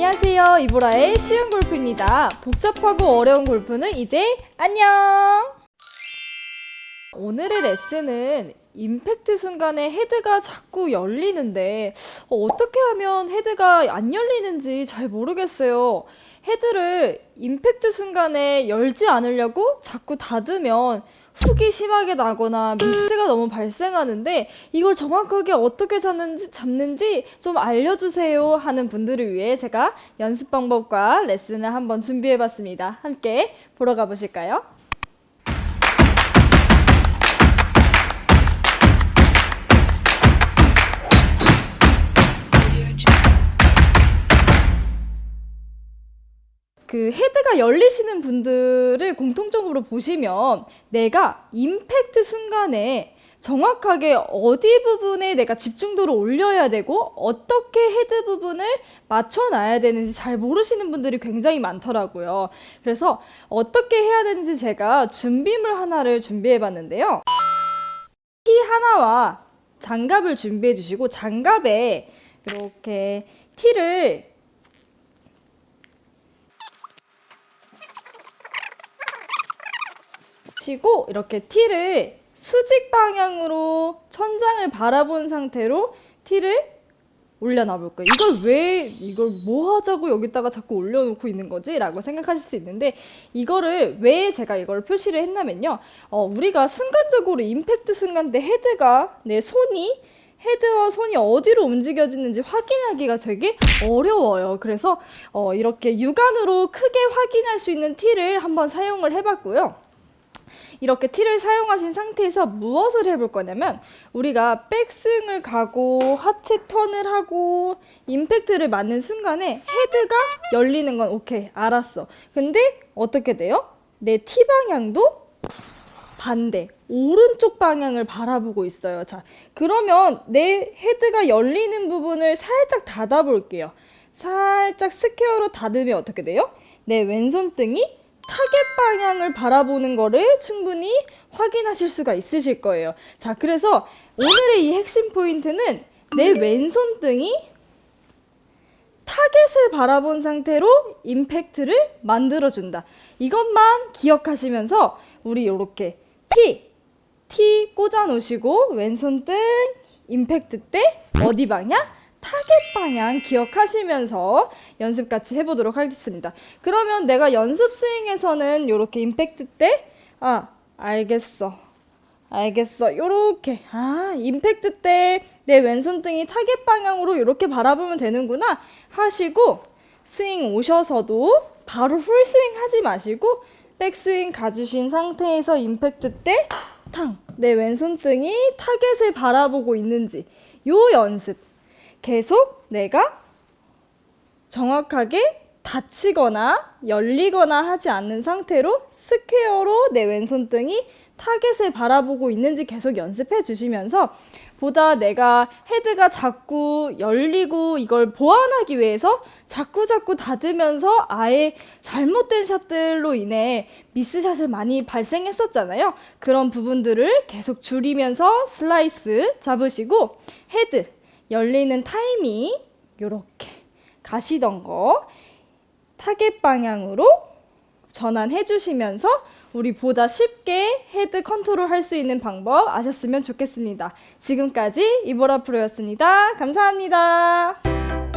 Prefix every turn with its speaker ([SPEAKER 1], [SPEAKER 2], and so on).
[SPEAKER 1] 안녕하세요. 이보라의 쉬운 골프입니다. 복잡하고 어려운 골프는 이제 안녕! 오늘의 레슨은 임팩트 순간에 헤드가 자꾸 열리는데 어, 어떻게 하면 헤드가 안 열리는지 잘 모르겠어요. 헤드를 임팩트 순간에 열지 않으려고 자꾸 닫으면 훅이 심하게 나거나 미스가 너무 발생하는데 이걸 정확하게 어떻게 잡는지, 잡는지 좀 알려주세요 하는 분들을 위해 제가 연습 방법과 레슨을 한번 준비해 봤습니다. 함께 보러 가보실까요? 그 헤드가 열리시는 분들을 공통적으로 보시면 내가 임팩트 순간에 정확하게 어디 부분에 내가 집중도를 올려야 되고 어떻게 헤드 부분을 맞춰놔야 되는지 잘 모르시는 분들이 굉장히 많더라고요. 그래서 어떻게 해야 되는지 제가 준비물 하나를 준비해 봤는데요. 티 하나와 장갑을 준비해 주시고 장갑에 이렇게 티를 치고 이렇게 티를 수직 방향으로 천장을 바라본 상태로 티를 올려놔 볼 거예요. 이걸 왜 이걸 뭐 하자고 여기다가 자꾸 올려놓고 있는 거지? 라고 생각하실 수 있는데 이거를 왜 제가 이걸 표시를 했냐면요. 어, 우리가 순간적으로 임팩트 순간 때 헤드가 내 손이 헤드와 손이 어디로 움직여지는지 확인하기가 되게 어려워요. 그래서 어, 이렇게 육안으로 크게 확인할 수 있는 티를 한번 사용을 해봤고요. 이렇게 티를 사용하신 상태에서 무엇을 해볼 거냐면 우리가 백스윙을 가고 하체 턴을 하고 임팩트를 맞는 순간에 헤드가 열리는 건 오케이 알았어. 근데 어떻게 돼요? 내티 방향도 반대 오른쪽 방향을 바라보고 있어요. 자 그러면 내 헤드가 열리는 부분을 살짝 닫아 볼게요. 살짝 스퀘어로 닫으면 어떻게 돼요? 내 왼손등이 타겟 방향을 바라보는 거를 충분히 확인하실 수가 있으실 거예요. 자, 그래서 오늘의 이 핵심 포인트는 내 왼손등이 타겟을 바라본 상태로 임팩트를 만들어준다. 이것만 기억하시면서 우리 이렇게 T, T 꽂아 놓으시고 왼손등 임팩트 때 어디 방향? 타겟 방향 기억하시면서 연습 같이 해보도록 하겠습니다. 그러면 내가 연습 스윙에서는 이렇게 임팩트 때, 아, 알겠어. 알겠어. 요렇게. 아, 임팩트 때 내 왼손등이 타겟 방향으로 이렇게 바라보면 되는구나 하시고 스윙 오셔서도 바로 풀스윙 하지 마시고 백스윙 가주신 상태에서 임팩트 때 탕! 내 왼손등이 타겟을 바라보고 있는지 요 연습 계속 내가 정확하게 닫히거나 열리거나 하지 않는 상태로 스퀘어로 내 왼손등이 타겟을 바라보고 있는지 계속 연습해 주시면서 보다 내가 헤드가 자꾸 열리고 이걸 보완하기 위해서 자꾸 자꾸 닫으면서 아예 잘못된 샷들로 인해 미스샷을 많이 발생했었잖아요. 그런 부분들을 계속 줄이면서 슬라이스 잡으시고 헤드 열리는 타이밍 요렇게 가시던 거 타겟 방향으로 전환해 주시면서 우리 보다 쉽게 헤드 컨트롤 할 수 있는 방법 아셨으면 좋겠습니다. 지금까지 이보라 프로였습니다. 감사합니다.